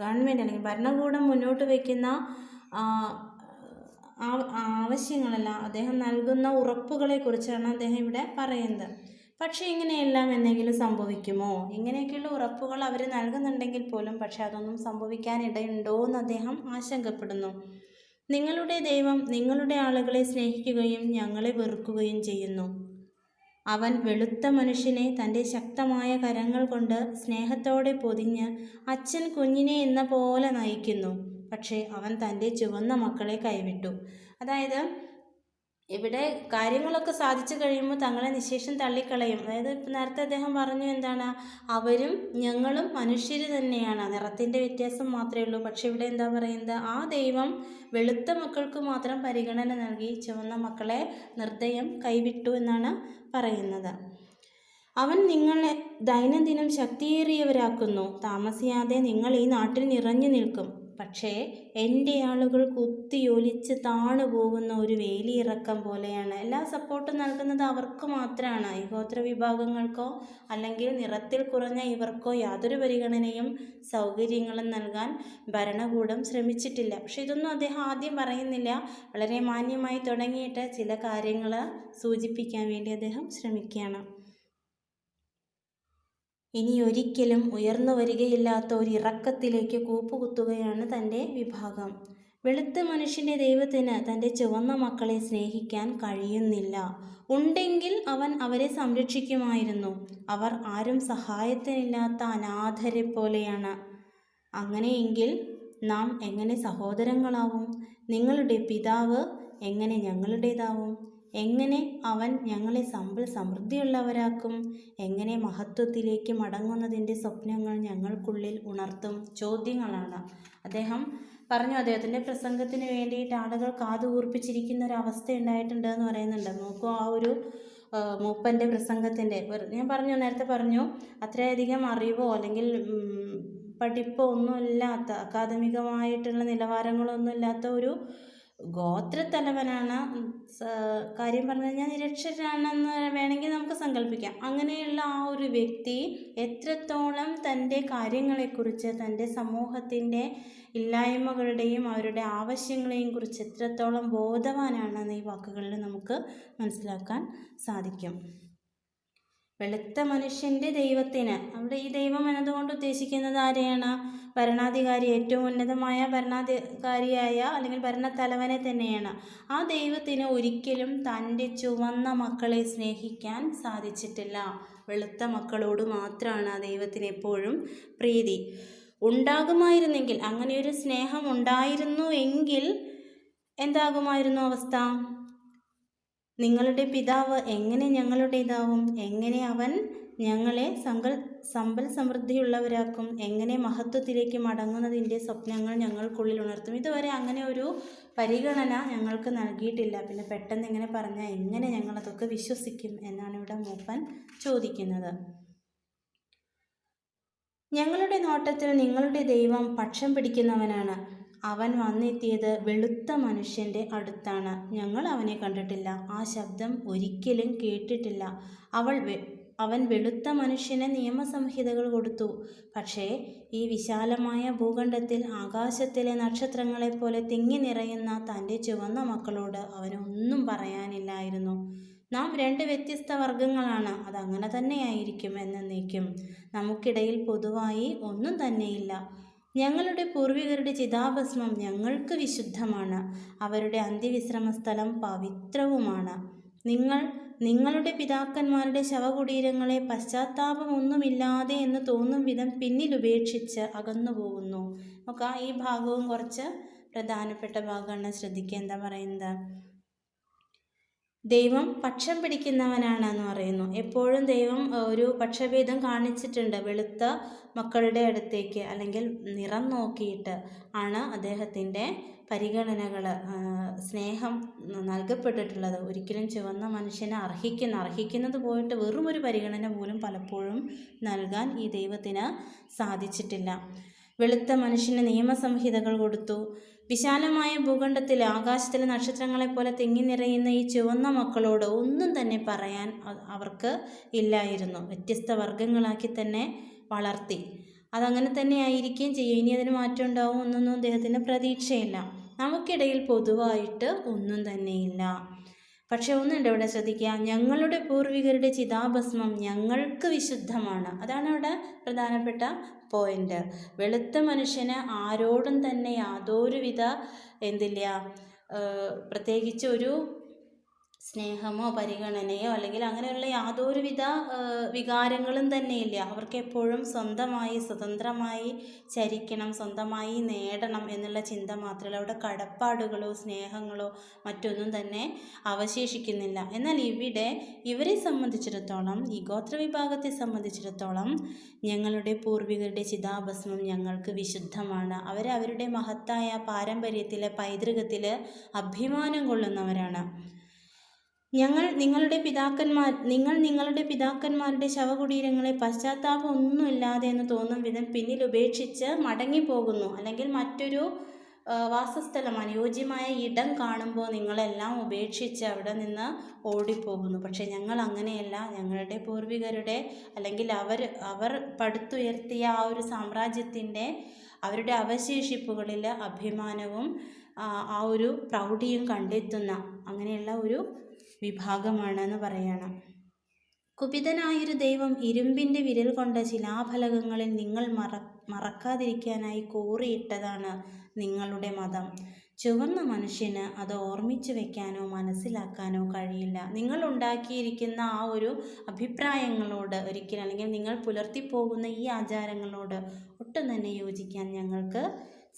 ഗവൺമെന്റ് അല്ലെങ്കിൽ ഭരണകൂടം മുന്നോട്ട് വയ്ക്കുന്ന ആവശ്യങ്ങളല്ല അദ്ദേഹം നൽകുന്ന ഉറപ്പുകളെക്കുറിച്ചാണ് അദ്ദേഹം ഇവിടെ പറയുന്നത്. പക്ഷേ ഇങ്ങനെയെല്ലാം എന്തെങ്കിലും സംഭവിക്കുമോ? ഇങ്ങനെയൊക്കെയുള്ള ഉറപ്പുകൾ അവർ നൽകുന്നുണ്ടെങ്കിൽ പോലും പക്ഷേ അതൊന്നും സംഭവിക്കാനിടയുണ്ടോ എന്ന് അദ്ദേഹം ആശങ്കപ്പെടുന്നു. നിങ്ങളുടെ ദൈവം നിങ്ങളുടെ ആളുകളെ സ്നേഹിക്കുകയും ഞങ്ങളെ വെറുക്കുകയും ചെയ്യുന്നു. അവൻ വെളുത്ത മനുഷ്യനെ തന്റെ ശക്തമായ കരങ്ങൾ കൊണ്ട് സ്നേഹത്തോടെ പൊതിഞ്ഞ് അച്ഛൻ കുഞ്ഞിനെ എന്ന പോലെ നയിക്കുന്നു. പക്ഷേ അവൻ തന്റെ ചുവന്ന മക്കളെ കൈവിട്ടു. അതായത് ഇവിടെ കാര്യങ്ങളൊക്കെ സാധിച്ചു കഴിയുമ്പോൾ തങ്ങളെ നിശേഷം തള്ളിക്കളയും. അതായത് ഇപ്പം നേരത്തെ അദ്ദേഹം പറഞ്ഞു എന്താണ് അവരും ഞങ്ങളും മനുഷ്യർ തന്നെയാണ്. നിറത്തിന്റെ വ്യത്യാസം മാത്രമേ ഉള്ളൂ. പക്ഷെ ഇവിടെ എന്താ പറയുന്നത് ആ ദൈവം വെളുത്ത മക്കൾക്ക് മാത്രം പരിഗണന നൽകി ചുവന്ന മക്കളെ നിർദ്ദയം കൈവിട്ടു എന്നാണ് പറയുന്നത്. അവൻ നിങ്ങളെ ദൈനംദിനം ശക്തിയേറിയവരാക്കുന്നു. താമസിയാതെ നിങ്ങൾ ഈ നാട്ടിൽ നിറഞ്ഞു നിൽക്കും. പക്ഷേ എന്റെ ആളുകൾ കുത്തിയൊലിച്ച് താണു പോകുന്ന ഒരു വേലിയിറക്കം പോലെയാണ്. എല്ലാ സപ്പോർട്ടും നൽകുന്നത് അവർക്ക് മാത്രമാണ് ഈ ഗോത്ര വിഭാഗങ്ങൾക്കോ അല്ലെങ്കിൽ നിറത്തിൽ കുറഞ്ഞ ഇവർക്കോ യാതൊരു പരിഗണനയും സൗകര്യങ്ങളും നൽകാൻ ഭരണകൂടം ശ്രമിച്ചിട്ടില്ല. പക്ഷെ ഇതൊന്നും അദ്ദേഹം ആദ്യം പറയുന്നില്ല. വളരെ മാന്യമായി തുടങ്ങിയിട്ട് ചില കാര്യങ്ങൾ സൂചിപ്പിക്കാൻ വേണ്ടി അദ്ദേഹം ശ്രമിക്കുകയാണ്. ഇനി ഒരിക്കലും ഉയർന്നു വരികയില്ലാത്ത ഒരു ഇറക്കത്തിലേക്ക് കൂപ്പുകുത്തുകയാണ് തന്റെ വിഭാഗം. വെളുത്ത മനുഷ്യന്റെ ദൈവത്തിന് തന്റെ ചുവന്ന മക്കളെ സ്നേഹിക്കാൻ കഴിയുന്നില്ല. ഉണ്ടെങ്കിൽ അവൻ അവരെ സംരക്ഷിക്കുമായിരുന്നു. അവർ ആരും സഹായത്തിനില്ലാത്ത അനാഥരെ പോലെയാണ് അങ്ങനെയെങ്കിൽ നാം എങ്ങനെ സഹോദരങ്ങളാവും? നിങ്ങളുടെ പിതാവ് എങ്ങനെ ഞങ്ങളുടേതാവും? എങ്ങനെ അവൻ ഞങ്ങളെ സമ്പൽ സമൃദ്ധിയുള്ളവരാക്കും? എങ്ങനെ മഹത്വത്തിലേക്ക് മടങ്ങുന്നതിന്റെ സ്വപ്നങ്ങൾ ഞങ്ങൾക്കുള്ളിൽ ഉണർത്തും? ചോദ്യങ്ങളാണ്. അദ്ദേഹം പറഞ്ഞു അദ്ദേഹത്തിന്റെ പ്രസംഗത്തിന് വേണ്ടിയിട്ട് ആളുകൾ കാതുകൂർപ്പിച്ചിരിക്കുന്ന ഒരു അവസ്ഥ ഉണ്ടായിട്ടുണ്ട് എന്ന് പറയുന്നുണ്ട്. നോക്കൂ ആ ഒരു മൂപ്പന്റെ പ്രസംഗത്തിന്റെ. ഞാൻ പറഞ്ഞു നേരത്തെ പറഞ്ഞു അത്രയധികം അറിവോ അല്ലെങ്കിൽ പഠിപ്പോ ഒന്നുമില്ലാത്ത അക്കാദമികമായിട്ടുള്ള നിലവാരങ്ങളൊന്നും ഇല്ലാത്ത ഒരു ഗോത്രത്തലവനാണ്. തലവനാണ് കാര്യം പറഞ്ഞു കഴിഞ്ഞാൽ നിരക്ഷരാണെന്ന് വേണമെങ്കിൽ നമുക്ക് സങ്കല്പിക്കാം അങ്ങനെയുള്ള ആ ഒരു വ്യക്തി എത്രത്തോളം തന്റെ കാര്യങ്ങളെക്കുറിച്ച് തന്റെ സമൂഹത്തിന്റെ ഇല്ലായ്മകളുടെയും അവരുടെ ആവശ്യങ്ങളെയും കുറിച്ച് എത്രത്തോളം ബോധവാനാണെന്ന് ഈ വാക്കുകളിൽ നമുക്ക് മനസ്സിലാക്കാൻ സാധിക്കും. വെളുത്ത മനുഷ്യന്റെ ദൈവത്തിന്. അവിടെ ഈ ദൈവം എന്നതുകൊണ്ട് ഉദ്ദേശിക്കുന്നത് ആരെയാണ്? ഭരണാധികാരി ഏറ്റവും ഉന്നതമായ ഭരണാധികാരിയായ അല്ലെങ്കിൽ ഭരണത്തലവനെ തന്നെയാണ്. ആ ദൈവത്തിന് ഒരിക്കലും തന്റെ ചുവന്ന മക്കളെ സ്നേഹിക്കാൻ സാധിച്ചിട്ടില്ല. വെളുത്ത മക്കളോട് മാത്രമാണ് ആ ദൈവത്തിന് എപ്പോഴും പ്രീതി. ഉണ്ടാകുമായിരുന്നെങ്കിൽ അങ്ങനെയൊരു സ്നേഹം ഉണ്ടായിരുന്നു എങ്കിൽ എന്താകുമായിരുന്നു അവസ്ഥ? നിങ്ങളുടെ പിതാവ് എങ്ങനെ ഞങ്ങളുടെ ഞങ്ങളുടേതാവും? എങ്ങനെ അവൻ ഞങ്ങളെ സങ്കൽ സമ്പൽ സമൃദ്ധിയുള്ളവരാക്കും? എങ്ങനെ മഹത്വത്തിലേക്ക് മടങ്ങുന്നതിന്റെ സ്വപ്നങ്ങൾ ഞങ്ങൾക്കുള്ളിൽ ഉണർത്തും? ഇതുവരെ അങ്ങനെ ഒരു പരിഗണന ഞങ്ങൾക്ക് നൽകിയിട്ടില്ല. പിന്നെ പെട്ടെന്ന് ഇങ്ങനെ പറഞ്ഞാൽ എങ്ങനെ ഞങ്ങളതൊക്കെ വിശ്വസിക്കും എന്നാണ് ഇവിടെ മൂപ്പൻ ചോദിക്കുന്നത്. ഞങ്ങളുടെ നോട്ടത്തിൽ നിങ്ങളുടെ ദൈവം പക്ഷം പിടിക്കുന്നവനാണ്. അവൻ വന്നെത്തിയത് വെളുത്ത മനുഷ്യന്റെ അടുത്താണ്. ഞങ്ങൾ അവനെ കണ്ടിട്ടില്ല. ആ ശബ്ദം ഒരിക്കലും കേട്ടിട്ടില്ല. അവൾ അവൻ വെളുത്ത മനുഷ്യന് നിയമസംഹിതകൾ കൊടുത്തു. പക്ഷേ ഈ വിശാലമായ ഭൂഖണ്ഡത്തിൽ ആകാശത്തിലെ നക്ഷത്രങ്ങളെപ്പോലെ തിങ്ങി നിറയുന്ന തന്റെ ചുവന്ന മക്കളോട് അവനൊന്നും പറയാനില്ലായിരുന്നു. നാം രണ്ട് വ്യത്യസ്ത വർഗങ്ങളാണ് അതങ്ങനെ തന്നെയായിരിക്കും എന്നേക്കും നമുക്കിടയിൽ പൊതുവായി ഒന്നും തന്നെയില്ല. ഞങ്ങളുടെ പൂർവികരുടെ ചിതാഭസ്മം ഞങ്ങൾക്ക് വിശുദ്ധമാണ്. അവരുടെ അന്ത്യവിശ്രമ സ്ഥലം പവിത്രവുമാണ്. നിങ്ങൾ നിങ്ങളുടെ പിതാക്കന്മാരുടെ ശവകുടീരങ്ങളെ പശ്ചാത്താപമൊന്നുമില്ലാതെ എന്ന് തോന്നും വിധം പിന്നിലുപേക്ഷിച്ച് അകന്നു പോകുന്നു നമുക്ക് ഈ ഭാഗവും കുറച്ച് പ്രധാനപ്പെട്ട ഭാഗമാണ്. ശ്രദ്ധിക്കുക എന്താ പറയുന്നത്. ദൈവം പക്ഷം പിടിക്കുന്നവനാണെന്ന് പറയുന്നു. എപ്പോഴും ദൈവം ഒരു പക്ഷഭേദം കാണിച്ചിട്ടുണ്ട്. വെളുത്ത മക്കളുടെ അടുത്തേക്ക് അല്ലെങ്കിൽ നിറം നോക്കിയിട്ട് ആണ് അദ്ദേഹത്തിന്റെ പരിഗണനകൾ സ്നേഹം നൽകപ്പെട്ടിട്ടുള്ളത്. ഒരിക്കലും ചുവന്ന മനുഷ്യനെ അർഹിക്കുന്ന അർഹിക്കുന്നത് പോയിട്ട് വെറും ഒരു പരിഗണന പോലും പലപ്പോഴും നൽകാൻ ഈ ദൈവത്തിന് സാധിച്ചിട്ടില്ല. വെളുത്ത മനുഷ്യന് നിയമസംഹിതകൾ കൊടുത്തു. വിശാലമായ ഭൂഖണ്ഡത്തിൽ ആകാശത്തിലെ നക്ഷത്രങ്ങളെപ്പോലെ തിങ്ങി നിറയുന്ന ഈ ചുവന്ന മക്കളോട് ഒന്നും തന്നെ പറയാൻ അവർക്ക് ഇല്ലായിരുന്നു. വ്യത്യസ്ത വർഗങ്ങളാക്കി തന്നെ വളർത്തി. അതങ്ങനെ തന്നെ ആയിരിക്കുകയും ചെയ്യും. ഇനി അതിന് മാറ്റം ഉണ്ടാവും എന്നൊന്നും അദ്ദേഹത്തിന് പ്രതീക്ഷയില്ല. നമുക്കിടയിൽ പൊതുവായിട്ട് ഒന്നും തന്നെയില്ല പക്ഷെ ഒന്നുണ്ട് ഇവിടെ ശ്രദ്ധിക്കുക. ഞങ്ങളുടെ പൂർവികരുടെ ചിതാഭസ്മം ഞങ്ങൾക്ക് വിശുദ്ധമാണ്. അതാണ് ഇവിടെ പ്രധാനപ്പെട്ട പോയിന്റ് വെളുത്ത മനുഷ്യന് ആരോടും തന്നെ യാതൊരുവിധ എന്തില്ല പ്രത്യേകിച്ച് ഒരു സ്നേഹമോ പരിഗണനയോ അല്ലെങ്കിൽ അങ്ങനെയുള്ള യാതൊരുവിധ വികാരങ്ങളും തന്നെയില്ല. അവർക്ക് എപ്പോഴും സ്വന്തമായി സ്വതന്ത്രമായി ചരിക്കണം സ്വന്തമായി നേടണം എന്നുള്ള ചിന്ത മാത്രമല്ല. അവിടെ കടപ്പാടുകളോ സ്നേഹങ്ങളോ മറ്റൊന്നും തന്നെ അവശേഷിക്കുന്നില്ല. എന്നാൽ ഇവിടെ ഇവരെ സംബന്ധിച്ചിടത്തോളം ഈ ഗോത്ര വിഭാഗത്തെ സംബന്ധിച്ചിടത്തോളം ഞങ്ങളുടെ പൂർവികരുടെ ചിതാഭസ്മം ഞങ്ങൾക്ക് വിശുദ്ധമാണ്. അവർ അവരുടെ മഹത്തായ പാരമ്പര്യത്തിലെ പൈതൃകത്തിൽ അഭിമാനം കൊള്ളുന്നവരാണ്. ഞങ്ങൾ നിങ്ങളുടെ പിതാക്കന്മാർ നിങ്ങൾ നിങ്ങളുടെ പിതാക്കന്മാരുടെ ശവകുടീരങ്ങളെ പശ്ചാത്താപം ഒന്നുമില്ലാതെ എന്ന് തോന്നും വിധം പിന്നിൽ ഉപേക്ഷിച്ച് മടങ്ങിപ്പോകുന്നു. അല്ലെങ്കിൽ മറ്റൊരു വാസസ്ഥലം അനുയോജ്യമായ ഇടം കാണുമ്പോൾ നിങ്ങളെല്ലാം ഉപേക്ഷിച്ച് അവിടെ നിന്ന് ഓടിപ്പോകുന്നു. പക്ഷേ ഞങ്ങൾ അങ്ങനെയല്ല. ഞങ്ങളുടെ പൂർവികരുടെ അല്ലെങ്കിൽ അവർ അവർ പടുത്തുയർത്തിയ ആ ഒരു സാമ്രാജ്യത്തിന്റെ അവരുടെ അവശേഷിപ്പുകളിൽ അഭിമാനവും ആ ഒരു പ്രൗഢിയും കണ്ടെത്തുന്ന അങ്ങനെയുള്ള ഒരു വിഭാഗമാണെന്ന് പറയണം. കുപിതനായൊരു ദൈവം ഇരുമ്പിന്റെ വിരൽ കൊണ്ട ശിലാഫലകങ്ങളിൽ നിങ്ങൾ മറ മറക്കാതിരിക്കാനായി കോറിയിട്ടതാണ് നിങ്ങളുടെ മതം. ചുവന്ന മനുഷ്യന് അത് ഓർമ്മിച്ചു വെക്കാനോ മനസ്സിലാക്കാനോ കഴിയില്ല. നിങ്ങൾ ഉണ്ടാക്കിയിരിക്കുന്ന ആ ഒരു അഭിപ്രായങ്ങളോട് ഒരിക്കലും അല്ലെങ്കിൽ നിങ്ങൾ പുലർത്തിപ്പോകുന്ന ഈ ആചാരങ്ങളോട് ഒട്ടും തന്നെ യോജിക്കാൻ ഞങ്ങൾക്ക്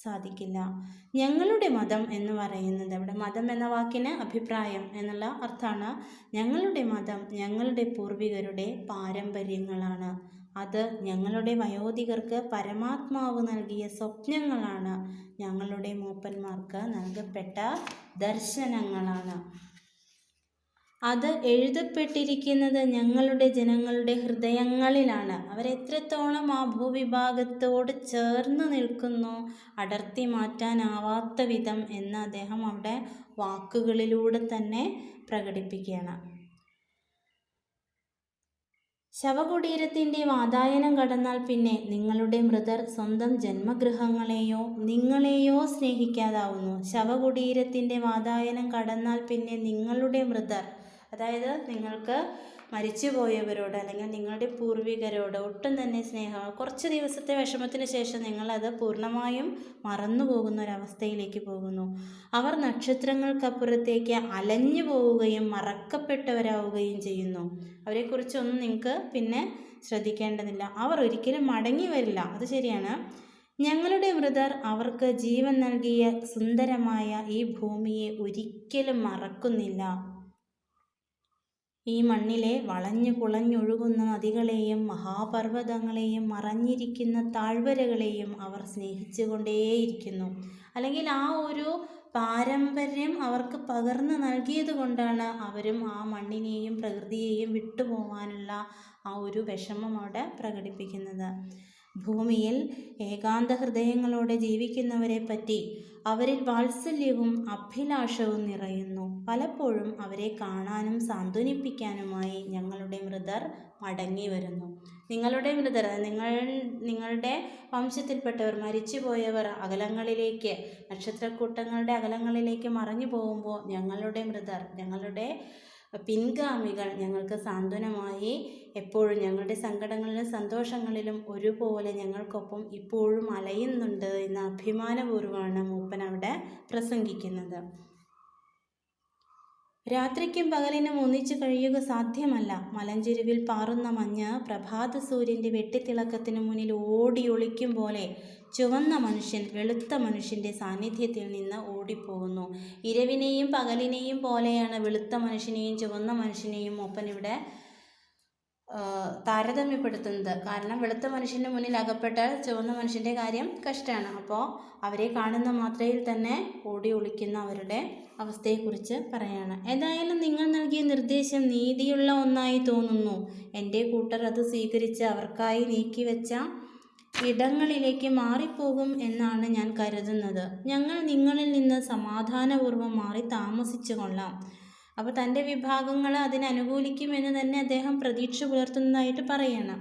സാധിക്കില്ല. ഞങ്ങളുടെ മതം എന്ന് പറയുന്നത് ഇവിടെ മതം എന്ന വാക്കിന് അഭിപ്രായം എന്നുള്ള അർത്ഥമാണ് ഞങ്ങളുടെ മതം ഞങ്ങളുടെ പൂർവികരുടെ പാരമ്പര്യങ്ങളാണ്. അത് ഞങ്ങളുടെ വയോധികർക്ക് പരമാത്മാവ് നൽകിയ സ്വപ്നങ്ങളാണ്. ഞങ്ങളുടെ മൂപ്പന്മാർക്ക് നൽകപ്പെട്ട ദർശനങ്ങളാണ്. അത് എഴുതപ്പെട്ടിരിക്കുന്നത് ഞങ്ങളുടെ ജനങ്ങളുടെ ഹൃദയങ്ങളിലാണ്. അവരെത്രത്തോളം ആ ഭൂവിഭാഗത്തോട് ചേർന്ന് നിൽക്കുന്നു അടർത്തി മാറ്റാനാവാത്ത വിധം എന്ന് അദ്ദേഹം അവിടെ വാക്കുകളിലൂടെ തന്നെ പ്രകടിപ്പിക്കുകയാണ്. ശവകുടീരത്തിന്റെ വാതായനം കടന്നാൽ പിന്നെ നിങ്ങളുടെ മൃതർ സ്വന്തം ജന്മഗൃഹങ്ങളെയോ നിങ്ങളെയോ സ്നേഹിക്കാതാവുന്നു. ശവകുടീരത്തിന്റെ വാതായനം കടന്നാൽ പിന്നെ നിങ്ങളുടെ മൃതർ അതായത് നിങ്ങൾക്ക് മരിച്ചുപോയവരോട് അല്ലെങ്കിൽ നിങ്ങളുടെ പൂർവികരോട് ഒട്ടും തന്നെ സ്നേഹം കുറച്ച് ദിവസത്തെ വിഷമത്തിന് ശേഷം നിങ്ങളത് പൂർണമായും മറന്നു പോകുന്ന ഒരവസ്ഥയിലേക്ക് പോകുന്നു. അവർ നക്ഷത്രങ്ങൾക്കപ്പുറത്തേക്ക് അലഞ്ഞു പോവുകയും മറക്കപ്പെട്ടവരാവുകയും ചെയ്യുന്നു. അവരെക്കുറിച്ചൊന്നും നിങ്ങൾക്ക് പിന്നെ ശ്രദ്ധിക്കേണ്ടതില്ല. അവർ ഒരിക്കലും മടങ്ങി വരില്ല. അത് ശരിയാണ്. ഞങ്ങളുടെ മൃതർ അവർക്ക് ജീവൻ നൽകിയ സുന്ദരമായ ഈ ഭൂമിയെ ഒരിക്കലും മറക്കുന്നില്ല. ഈ മണ്ണിലെ വളഞ്ഞു കുളഞ്ഞൊഴുകുന്ന നദികളെയും മഹാപർവതങ്ങളെയും മറഞ്ഞിരിക്കുന്ന താഴ്വരകളെയും അവർ സ്നേഹിച്ചുകൊണ്ടേയിരിക്കുന്നു. അല്ലെങ്കിൽ ആ ഒരു പാരമ്പര്യം അവർക്ക് പകർന്നു നൽകിയത് കൊണ്ടാണ് അവരും ആ മണ്ണിനെയും പ്രകൃതിയെയും വിട്ടുപോകാനുള്ള ആ ഒരു വിഷമം അവിടെ പ്രകടിപ്പിക്കുന്നത്. ഭൂമിയിൽ ഏകാന്ത ഹൃദയങ്ങളോടെ ജീവിക്കുന്നവരെ പറ്റി അവരിൽ വാത്സല്യവും അഭിലാഷവും നിറയുന്നു. പലപ്പോഴും അവരെ കാണാനും സാന്ത്വനിപ്പിക്കാനുമായി ഞങ്ങളുടെ മൃതർ മടങ്ങി വരുന്നു. നിങ്ങളുടെ മൃതർ നിങ്ങൾ നിങ്ങളുടെ വംശത്തിൽപ്പെട്ടവർ മരിച്ചുപോയവർ അകലങ്ങളിലേക്ക് നക്ഷത്രക്കൂട്ടങ്ങളുടെ അകലങ്ങളിലേക്ക് മറഞ്ഞു പോകുമ്പോൾ ഞങ്ങളുടെ മൃതർ ഞങ്ങളുടെ പിൻഗാമികൾ ഞങ്ങൾക്ക് സാന്ത്വനമായി എപ്പോഴും ഞങ്ങളുടെ സങ്കടങ്ങളിലും സന്തോഷങ്ങളിലും ഒരുപോലെ ഞങ്ങൾക്കൊപ്പം ഇപ്പോഴും അലയുന്നുണ്ട് എന്ന അഭിമാനപൂർവമാണ് മൂപ്പൻ അവിടെ പ്രസംഗിക്കുന്നത്. രാത്രിക്കും പകലിനും ഒന്നിച്ചു കഴിയുക സാധ്യമല്ല. മലഞ്ചെരുവിൽ പാറുന്ന മഞ്ഞ് പ്രഭാത സൂര്യന്റെ വെട്ടിത്തിളക്കത്തിന് മുന്നിൽ ഓടിയൊളിക്കും പോലെ ചുവന്ന മനുഷ്യൻ വെളുത്ത മനുഷ്യന്റെ സാന്നിധ്യത്തിൽ നിന്ന് ഓടിപ്പോകുന്നു. ഇരവിനെയും പകലിനെയും പോലെയാണ് വെളുത്ത മനുഷ്യനെയും ചുവന്ന മനുഷ്യനെയും മൂപ്പൻ ഇവിടെ താരതമ്യപ്പെടുത്തുന്നത്. കാരണം വെളുത്ത മനുഷ്യന്റെ മുന്നിൽ അകപ്പെട്ടാൽ ചുവന്ന മനുഷ്യന്റെ കാര്യം കഷ്ടമാണ്. അപ്പോൾ അവരെ കാണുന്ന മാത്രയിൽ തന്നെ ഓടി ഒളിക്കുന്ന അവരുടെ അവസ്ഥയെക്കുറിച്ച് പറയാണ്. ഏതായാലും നിങ്ങൾ നൽകിയ നിർദ്ദേശം നീതിയുള്ള ഒന്നായി തോന്നുന്നു. എന്റെ കൂട്ടർ അത് സ്വീകരിച്ച് അവർക്കായി നീക്കിവെച്ച ഇടങ്ങളിലേക്ക് മാറിപ്പോകും എന്നാണ് ഞാൻ കരുതുന്നത്. ഞങ്ങൾ നിങ്ങളിൽ നിന്ന് സമാധാനപൂർവം മാറി താമസിച്ചു കൊള്ളാം. അപ്പോൾ തന്റെ വിഭാഗങ്ങൾ അതിനനുകൂലിക്കുമെന്ന് തന്നെ അദ്ദേഹം പ്രതീക്ഷ പുലർത്തുന്നതായിട്ട് പറയണം.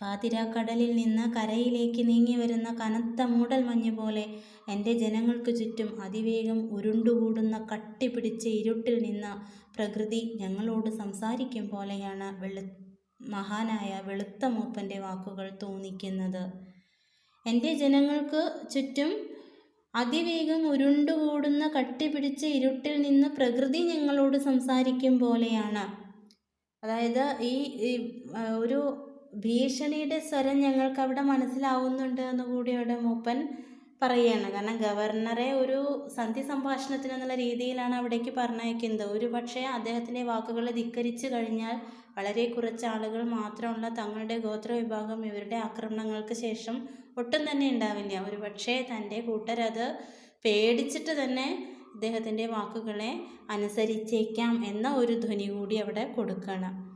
പാതിരാക്കടലിൽ നിന്ന് കരയിലേക്ക് നീങ്ങി വരുന്ന കനത്ത മൂടൽ മഞ്ഞ് പോലെ എന്റെ ജനങ്ങൾക്ക് ചുറ്റും അതിവേഗം ഉരുണ്ടുകൂടുന്ന കട്ടിപിടിച്ച ഇരുട്ടിൽ നിന്ന് പ്രകൃതി ഞങ്ങളോട് സംസാരിക്കും പോലെയാണ് വെളു മഹാനായ വെളുത്ത മൂപ്പന്റെ വാക്കുകൾ തോന്നിക്കുന്നത്. എന്റെ ജനങ്ങൾക്ക് ചുറ്റും അതിവേഗം ഉരുണ്ടുകൂടുന്ന കട്ടിപിടിച്ച ഇരുട്ടിൽ നിന്ന് പ്രകൃതി ഞങ്ങളോട് സംസാരിക്കും പോലെയാണ്. അതായത് ഈ ഒരു ഭീഷണിയുടെ സ്വരം ഞങ്ങൾക്ക് അവിടെ മനസ്സിലാവുന്നുണ്ട് എന്ന് മൂപ്പൻ പറയുകയാണ് കാരണം ഗവർണറെ ഒരു സന്ധി സംഭാഷണത്തിന് എന്നുള്ള രീതിയിലാണ് അവിടേക്ക് പറഞ്ഞയക്കുന്നത്. ഒരു പക്ഷേ അദ്ദേഹത്തിന്റെ വാക്കുകളെ ധിക്കരിച്ചു കഴിഞ്ഞാൽ വളരെ കുറച്ച് ആളുകൾ മാത്രമുള്ള തങ്ങളുടെ ഗോത്ര വിഭാഗം ഇവരുടെ ആക്രമണങ്ങൾക്ക് ശേഷം ഒട്ടും തന്നെ ഉണ്ടാവില്ല. ഒരു പക്ഷേ തന്റെ കൂട്ടരത് പേടിച്ചിട്ട് തന്നെ ഇദ്ദേഹത്തിന്റെ വാക്കുകളെ അനുസരിച്ചേക്കാം എന്ന ഒരു ധ്വനി കൂടി അവിടെ കൊടുക്കണം.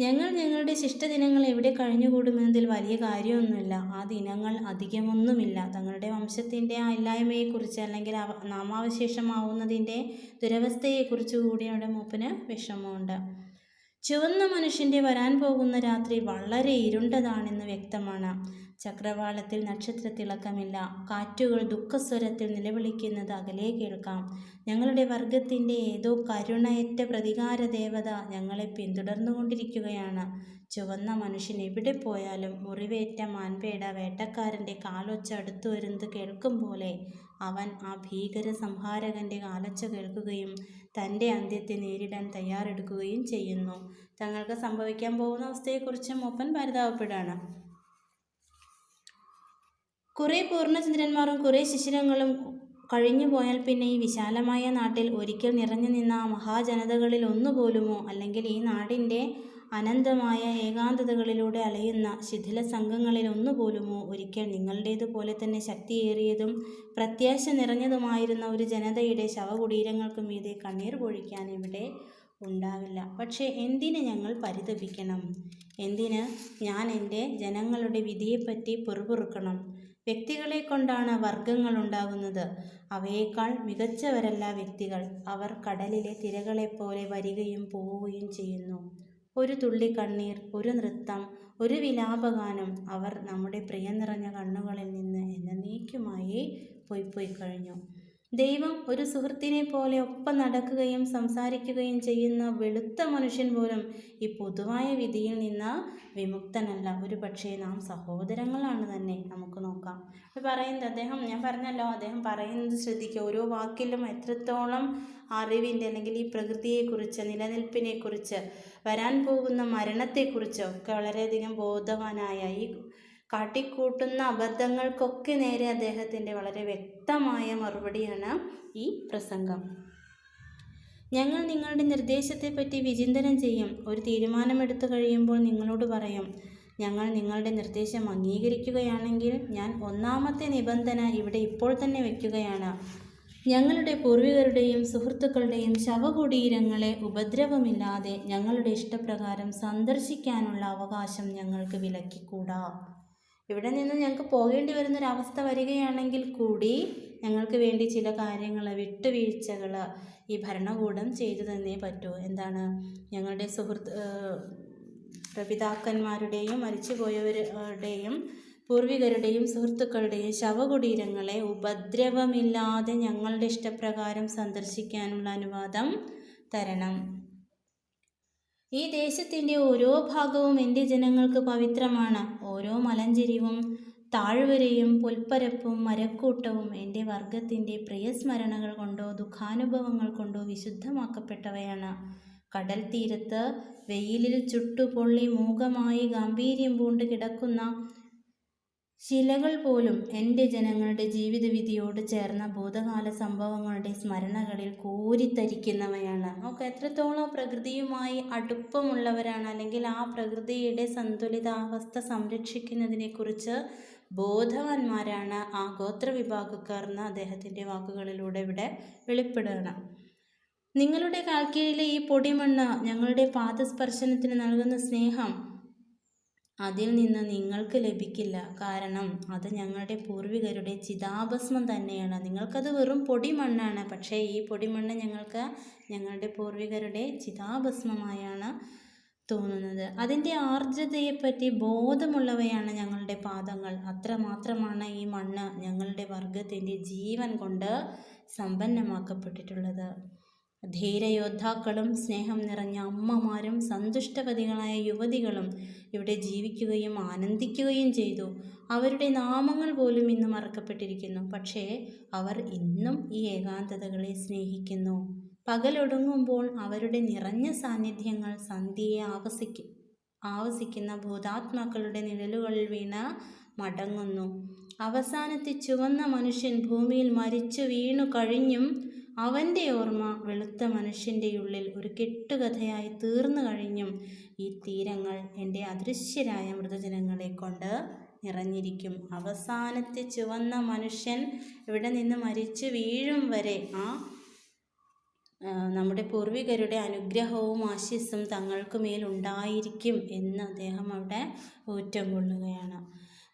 ഞങ്ങൾ ഞങ്ങളുടെ ശിഷ്ടദിനങ്ങൾ എവിടെ കഴിഞ്ഞുകൂടുമെന്നതിൽ വലിയ കാര്യമൊന്നുമില്ല. ആ ദിനങ്ങൾ അധികമൊന്നുമില്ല. തങ്ങളുടെ വംശത്തിന്റെ ഇല്ലായ്മയെക്കുറിച്ച് അല്ലെങ്കിൽ നാമാവശേഷമാവുന്നതിന്റെ ദുരവസ്ഥയെക്കുറിച്ച് കൂടി അവിടെ മൂപ്പന് വിഷമമുണ്ട്. ചുവന്ന മനുഷ്യന്റെ വരാൻ പോകുന്ന രാത്രി വളരെ ഇരുണ്ടതാണെന്ന് വ്യക്തമാണ്. ചക്രവാളത്തിൽ നക്ഷത്രത്തിളക്കമില്ല. കാറ്റുകൾ ദുഃഖസ്വരത്തിൽ നിലവിളിക്കുന്നത് അകലെ കേൾക്കാം. ഞങ്ങളുടെ വർഗത്തിന്റെ ഏതോ കരുണയറ്റ പ്രതികാര ദേവത ഞങ്ങളെ പിന്തുടർന്നുകൊണ്ടിരിക്കുകയാണ്. ചുവന്ന മനുഷ്യൻ എവിടെ പോയാലും മുറിവേറ്റ മാൻപേട വേട്ടക്കാരന്റെ കാലൊച്ച അടുത്തു വരുന്നത് കേൾക്കും പോലെ അവൻ ആ ഭീകര സംഹാരകന്റെ കാലൊച്ച കേൾക്കുകയും തന്റെ അന്ത്യത്തെ നേരിടാൻ തയ്യാറെടുക്കുകയും ചെയ്യുന്നു. തങ്ങൾക്ക് സംഭവിക്കാൻ പോകുന്ന അവസ്ഥയെക്കുറിച്ച് മൂപ്പൻ പരിതാപപ്പെടുകയാണ് കുറേ പൂർണചന്ദ്രന്മാരും കുറേ ശിശിരങ്ങളും കഴിഞ്ഞു പോയാൽ പിന്നെ ഈ വിശാലമായ നാട്ടിൽ ഒരിക്കൽ നിറഞ്ഞു നിന്ന മഹാജനതകളിൽ ഒന്നുപോലുമോ? അല്ലെങ്കിൽ ഈ നാടിന്റെ അനന്തമായ ഏകാന്തതകളിലൂടെ അലയുന്ന ശിഥില സംഘങ്ങളിൽ ഒന്നുപോലുമോ? ഒരിക്കൽ നിങ്ങളുടേതുപോലെ തന്നെ ശക്തിയേറിയതും പ്രത്യാശ നിറഞ്ഞതുമായിരുന്ന ഒരു ജനതയുടെ ശവകുടീരങ്ങൾക്ക് മീതെ കണ്ണീർ പൊഴിക്കാൻ ഇവിടെ ഉണ്ടാവില്ല. പക്ഷേ എന്തിന് ഞങ്ങൾ പരിതപിക്കണം? എന്തിന് ഞാൻ എന്റെ ജനങ്ങളുടെ വിധിയെപ്പറ്റി പെറുപെറുക്കണം? വ്യക്തികളെ കൊണ്ടാണ് വർഗങ്ങൾ ഉണ്ടാകുന്നത്. അവയേക്കാൾ മികച്ചവരല്ല വ്യക്തികൾ. അവർ കടലിലെ തിരകളെപ്പോലെ വരികയും പോവുകയും ചെയ്യുന്നു. ഒരു തുള്ളി കണ്ണീർ ഒരു നൃത്തം ഒരു വിലാപഗാനം അവർ നമ്മുടെ പ്രിയം നിറഞ്ഞ കണ്ണുകളിൽ നിന്ന് എന്നേക്കുമായി പോയി പോയി കഴിഞ്ഞു ദൈവം ഒരു സുഹൃത്തിനെ പോലെ ഒപ്പം നടക്കുകയും സംസാരിക്കുകയും ചെയ്യുന്ന വെളുത്ത മനുഷ്യൻ പോലും ഈ പൊതുവായ വിധിയിൽ നിന്ന് വിമുക്തനല്ല. ഒരു പക്ഷേ നാം സഹോദരങ്ങളാണ് തന്നെ. നമുക്ക് നോക്കാം. പറയുന്നത് അദ്ദേഹം ഞാൻ പറഞ്ഞല്ലോ അദ്ദേഹം പറയുന്നത് ശ്രദ്ധിക്കുക. ഓരോ വാക്കിലും എത്രത്തോളം അറിവിന്റെ അല്ലെങ്കിൽ ഈ പ്രകൃതിയെക്കുറിച്ച് നിലനിൽപ്പിനെക്കുറിച്ച് വരാൻ പോകുന്ന മരണത്തെക്കുറിച്ച് ഒക്കെ വളരെയധികം ബോധവാനായ ഈ കാട്ടിക്കൂട്ടുന്ന അബദ്ധങ്ങൾക്കൊക്കെ നേരെ അദ്ദേഹത്തിന്റെ വളരെ വ്യക്തമായ മറുപടിയാണ് ഈ പ്രസംഗം. ഞങ്ങൾ നിങ്ങളുടെ നിർദ്ദേശത്തെപ്പറ്റി വിചിന്തനം ചെയ്യും. ഒരു തീരുമാനമെടുത്തു കഴിയുമ്പോൾ നിങ്ങളോട് പറയും ഞങ്ങൾ നിങ്ങളുടെ നിർദ്ദേശം അംഗീകരിക്കുകയാണെങ്കിൽ ഞാൻ ഒന്നാമത്തെ നിബന്ധന ഇവിടെ ഇപ്പോൾ തന്നെ വയ്ക്കുകയാണ് ഞങ്ങളുടെ പൂർവികരുടെയും സുഹൃത്തുക്കളുടെയും ശവകുടീരങ്ങളെ ഉപദ്രവമില്ലാതെ ഞങ്ങളുടെ ഇഷ്ടപ്രകാരം സന്ദർശിക്കാനുള്ള അവകാശം ഞങ്ങൾക്ക് വിലക്കിക്കൂടാ? ഇവിടെ നിന്ന് ഞങ്ങൾക്ക് പോകേണ്ടി വരുന്നൊരവസ്ഥ വരികയാണെങ്കിൽ കൂടി ഞങ്ങൾക്ക് വേണ്ടി ചില കാര്യങ്ങൾ വിട്ടുവീഴ്ചകൾ ഈ ഭരണകൂടം ചെയ്തു തന്നേ പറ്റൂ. എന്താണ്? ഞങ്ങളുടെ സുഹൃത്ത് പ്രപിതാക്കന്മാരുടെയും മരിച്ചുപോയവരുടെയും പൂർവികരുടെയും സുഹൃത്തുക്കളുടെയും ശവകുടീരങ്ങളെ ഉപദ്രവമില്ലാതെ ഞങ്ങളുടെ ഇഷ്ടപ്രകാരം സന്ദർശിക്കാനുള്ള അനുവാദം തരണം. ഈ ദേശത്തിന്റെ ഓരോ ഭാഗവും എന്റെ ജനങ്ങൾക്ക് പവിത്രമാണ്. ഓരോ മലഞ്ചെരിവും താഴ്വരയും പുൽപ്പരപ്പും മരക്കൂട്ടവും എന്റെ വർഗത്തിന്റെ പ്രിയസ്മരണകൾ കൊണ്ടോ ദുഃഖാനുഭവങ്ങൾ കൊണ്ടോ വിശുദ്ധമാക്കപ്പെട്ടവയാണ്. കടൽ തീരത്ത് വെയിലിൽ ചുട്ടുപൊള്ളി മൂകമായി ഗാംഭീര്യം പൂണ്ട് കിടക്കുന്ന ശിലകൾ പോലും എന്റെ ജനങ്ങളുടെ ജീവിതവിധിയോട് ചേർന്ന ഭൂതകാല സംഭവങ്ങളുടെ സ്മരണകളിൽ കോരിത്തരിക്കുന്നവയാണ്. ഒക്കെ എത്രത്തോളം പ്രകൃതിയുമായി അടുപ്പമുള്ളവരാണ് അല്ലെങ്കിൽ ആ പ്രകൃതിയുടെ സന്തുലിതാവസ്ഥ സംരക്ഷിക്കുന്നതിനെക്കുറിച്ച് ബോധവാന്മാരാണ് ആ ഗോത്രവിഭാഗക്കാർ എന്ന് അദ്ദേഹത്തിന്റെ വാക്കുകളിലൂടെ ഇവിടെ വെളിപ്പെടുകയാണ്. നിങ്ങളുടെ കാൽക്കീഴിലെ ഈ പൊടിമണ്ണ് ഞങ്ങളുടെ പാദസ്പർശനത്തിന് നൽകുന്ന സ്നേഹം അതിൽ നിന്ന് നിങ്ങൾക്ക് ലഭിക്കില്ല. കാരണം അത് ഞങ്ങളുടെ പൂർവികരുടെ ചിതാഭസ്മം തന്നെയാണ്. നിങ്ങൾക്കത് വെറും പൊടിമണ്ണാണ്. പക്ഷേ ഈ പൊടിമണ്ണ് ഞങ്ങൾക്ക് ഞങ്ങളുടെ പൂർവികരുടെ ചിതാഭസ്മമായാണ് തോന്നുന്നത്. അതിന്റെ ആർജതയെപ്പറ്റി ബോധമുള്ളവയാണ് ഞങ്ങളുടെ പാദങ്ങൾ. അത്രമാത്രമാണ് ഈ മണ്ണ് ഞങ്ങളുടെ വർഗത്തിന്റെ ജീവൻ കൊണ്ട് സമ്പന്നമാക്കപ്പെട്ടിട്ടുള്ളത്. ധീരയോദ്ധാക്കളും സ്നേഹം നിറഞ്ഞ അമ്മമാരും സന്തുഷ്ടപതികളായ യുവതികളും ഇവിടെ ജീവിക്കുകയും ആനന്ദിക്കുകയും ചെയ്തു. അവരുടെ നാമങ്ങൾ പോലും ഇന്ന് മറക്കപ്പെട്ടിരിക്കുന്നു. പക്ഷേ അവർ ഇന്നും ഈ ഏകാന്തതകളെ സ്നേഹിക്കുന്നു. പകലൊടുങ്ങുമ്പോൾ അവരുടെ നിറഞ്ഞ സാന്നിധ്യങ്ങൾ സന്ധ്യയെ ആവസിക്കും ആവസിക്കുന്ന ഭൂതാത്മാക്കളുടെ നിഴലുകളിൽ വീണ മടങ്ങുന്നു. അവസാനത്തെ ചുവന്ന മനുഷ്യൻ ഭൂമിയിൽ മരിച്ചു വീണു കഴിഞ്ഞും അവന്റെ ഓർമ്മ വെളുത്ത മനുഷ്യന്റെ ഉള്ളിൽ ഒരു കെട്ടുകഥയായി തീർന്നു കഴിഞ്ഞും ഈ തീരങ്ങൾ എന്റെ അദൃശ്യരായ മൃതജനങ്ങളെ കൊണ്ട് നിറഞ്ഞിരിക്കും. അവസാനത്തെ ചുവന്ന മനുഷ്യൻ ഇവിടെ നിന്ന് മരിച്ചു വീഴും വരെ ആ നമ്മുടെ പൂർവികരുടെ അനുഗ്രഹവും ആശിസ്സും തങ്ങൾക്ക് മേലുണ്ടായിരിക്കും എന്ന് അദ്ദേഹം അവിടെ ഊറ്റം കൊള്ളുകയാണ്.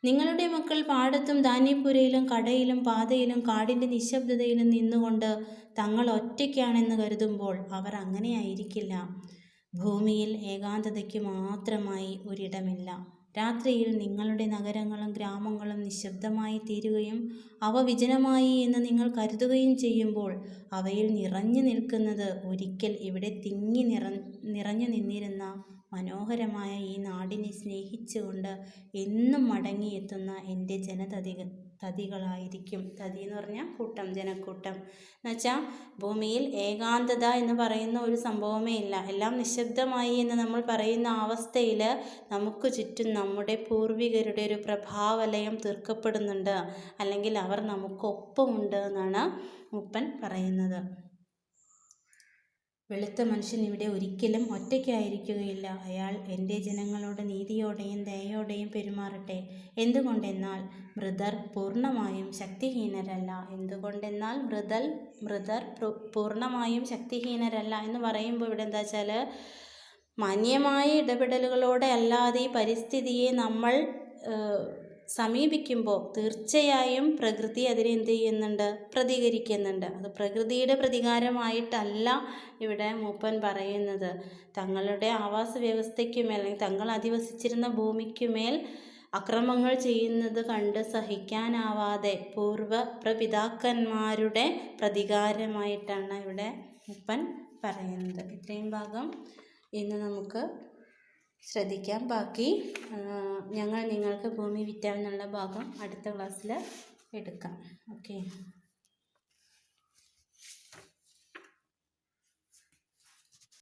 നിങ്ങളുടെ മക്കൾ പാടത്തും ധാന്യപ്പുരയിലും കടയിലും പാതയിലും കാടിന്റെ നിശബ്ദതയിലും നിന്നുകൊണ്ട് തങ്ങൾ ഒറ്റയ്ക്കാണെന്ന് കരുതുമ്പോൾ അവർ അങ്ങനെയായിരിക്കില്ല ഭൂമിയിൽ ഏകാന്തതയ്ക്ക് മാത്രമായി ഒരിടമില്ല. രാത്രിയിൽ നിങ്ങളുടെ നഗരങ്ങളും ഗ്രാമങ്ങളും നിശബ്ദമായി തീരുകയും അവ വിജനമായി എന്ന് നിങ്ങൾ കരുതുകയും ചെയ്യുമ്പോൾ അവയിൽ നിറഞ്ഞു നിൽക്കുന്നത് ഒരിക്കൽ ഇവിടെ തിങ്ങി നിറ നിറഞ്ഞു നിന്നിരുന്ന മനോഹരമായ ഈ നാടിനെ സ്നേഹിച്ചുകൊണ്ട് എന്നും മടങ്ങിയെത്തുന്ന എന്റെ ജനതതികൾ തതികളായിരിക്കും. തതി എന്ന് പറഞ്ഞാൽ കൂട്ടം ജനക്കൂട്ടം. എന്നുവെച്ചാൽ ഭൂമിയിൽ ഏകാന്തത എന്ന് പറയുന്ന ഒരു സംഭവമേ ഇല്ല. എല്ലാം നിശബ്ദമായി എന്ന് നമ്മൾ പറയുന്ന അവസ്ഥയിൽ നമുക്ക് ചുറ്റും നമ്മുടെ പൂർവികരുടെ ഒരു പ്രഭാവലയം തീർക്കപ്പെടുന്നുണ്ട്. അല്ലെങ്കിൽ അവർ നമുക്കൊപ്പമുണ്ട് എന്നാണ് മുപ്പൻ പറയുന്നത്. വെളുത്ത മനുഷ്യൻ ഇവിടെ ഒരിക്കലും ഒറ്റയ്ക്കായിരിക്കുകയില്ല. അയാൾ എന്റെ ജനങ്ങളോട് നീതിയോടെയും ദയയോടെയും പെരുമാറട്ടെ. എന്തുകൊണ്ടെന്നാൽ മൃതർ പൂർണമായും ശക്തിഹീനരല്ല. എന്തുകൊണ്ടെന്നാൽ മൃതൽ മൃതർ പൂർണമായും ശക്തിഹീനരല്ല എന്ന് പറയുമ്പോൾ ഇവിടെ എന്താ വെച്ചാൽ മാന്യമായ ഇടപെടലുകളോടെ അല്ലാതെ ഈ പരിസ്ഥിതിയെ നമ്മൾ സമീപിക്കുമ്പോൾ തീർച്ചയായും പ്രകൃതി അതിനെ എന്ത് ചെയ്യുന്നുണ്ട്? പ്രതികരിക്കുന്നുണ്ട്. അത് പ്രകൃതിയുടെ പ്രതികാരമായിട്ടല്ല ഇവിടെ മൂപ്പൻ പറയുന്നത്. തങ്ങളുടെ ആവാസ വ്യവസ്ഥയ്ക്കുമേൽ അല്ലെങ്കിൽ തങ്ങൾ അധിവസിച്ചിരുന്ന ഭൂമിക്കുമേൽ അക്രമങ്ങൾ ചെയ്യുന്നത് കണ്ട് സഹിക്കാനാവാതെ പൂർവ പ്രപിതാക്കന്മാരുടെ പ്രതികാരമായിട്ടാണ് ഇവിടെ മൂപ്പൻ പറയുന്നത്. ഇത്രയും ഭാഗം ഇന്ന് നമുക്ക് ശ്രദ്ധിക്കാം. ബാക്കി ഞങ്ങൾ നിങ്ങൾക്ക് ഭൂമി വിറ്റാമെന്നുള്ള ഭാഗം അടുത്ത ക്ലാസ്സിൽ എടുക്കാം. ഓക്കെ